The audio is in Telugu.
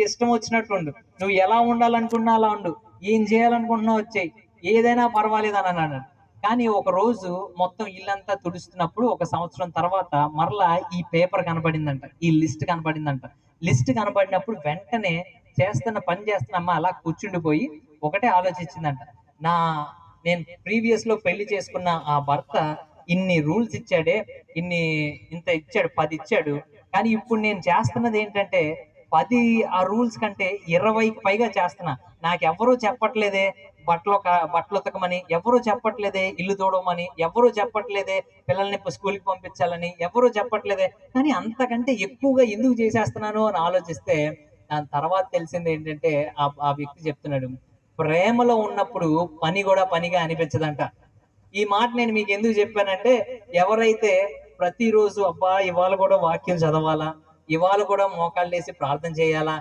నీకు ఇష్టం వచ్చినట్టు ఉండు. నువ్వు ఎలా ఉండాలనుకున్నా అలా ఉండు. ఏం చేయాలనుకుంటున్నావు వచ్చాయి. ఏదైనా పర్వాలేదు అని అన్నాడు. కానీ ఒక రోజు మొత్తం ఇల్లంతా తుడుస్తున్నప్పుడు ఒక సంవత్సరం తర్వాత మరలా ఈ పేపర్ కనపడిందంట ఈ లిస్ట్ కనపడిందంట లిస్ట్ కనపడినప్పుడు వెంటనే చేస్తున్న పని చేస్తున్న అమ్మ అలా కూర్చుండిపోయి ఒకటే ఆలోచించిందంట. నా నేను ప్రీవియస్లో పెళ్ళి చేసుకున్న ఆ భర్త ఇన్ని రూల్స్ ఇచ్చాడే ఇన్ని ఇంత ఇచ్చాడు పది ఇచ్చాడు. కానీ ఇప్పుడు నేను చేస్తున్నది ఏంటంటే పది ఆ రూల్స్ కంటే ఇరవైకి పైగా చేస్తున్నా. నాకు చెప్పట్లేదే బట్టలు బట్టలు ఉతకమని ఎవరూ చెప్పట్లేదే ఇల్లు తోడమని ఎవరూ చెప్పట్లేదే పిల్లల్ని స్కూల్కి పంపించాలని ఎవరూ చెప్పట్లేదే. కానీ అంతకంటే ఎక్కువగా ఎందుకు చేసేస్తున్నాను అని ఆలోచిస్తే దాని తర్వాత తెలిసింది ఏంటంటే ఆ ఆ వ్యక్తి చెప్తున్నాడు ప్రేమలో ఉన్నప్పుడు పని కూడా పనిగా అనిపించదంట. ఈ మాట నేను మీకు ఎందుకు చెప్పానంటే ఎవరైతే ప్రతిరోజు అబ్బా ఇవాళ కూడా వాక్యం చదవాలా? ఇవాళ కూడా మోకాళ్ళు వేసి ప్రార్థన చేయాలా?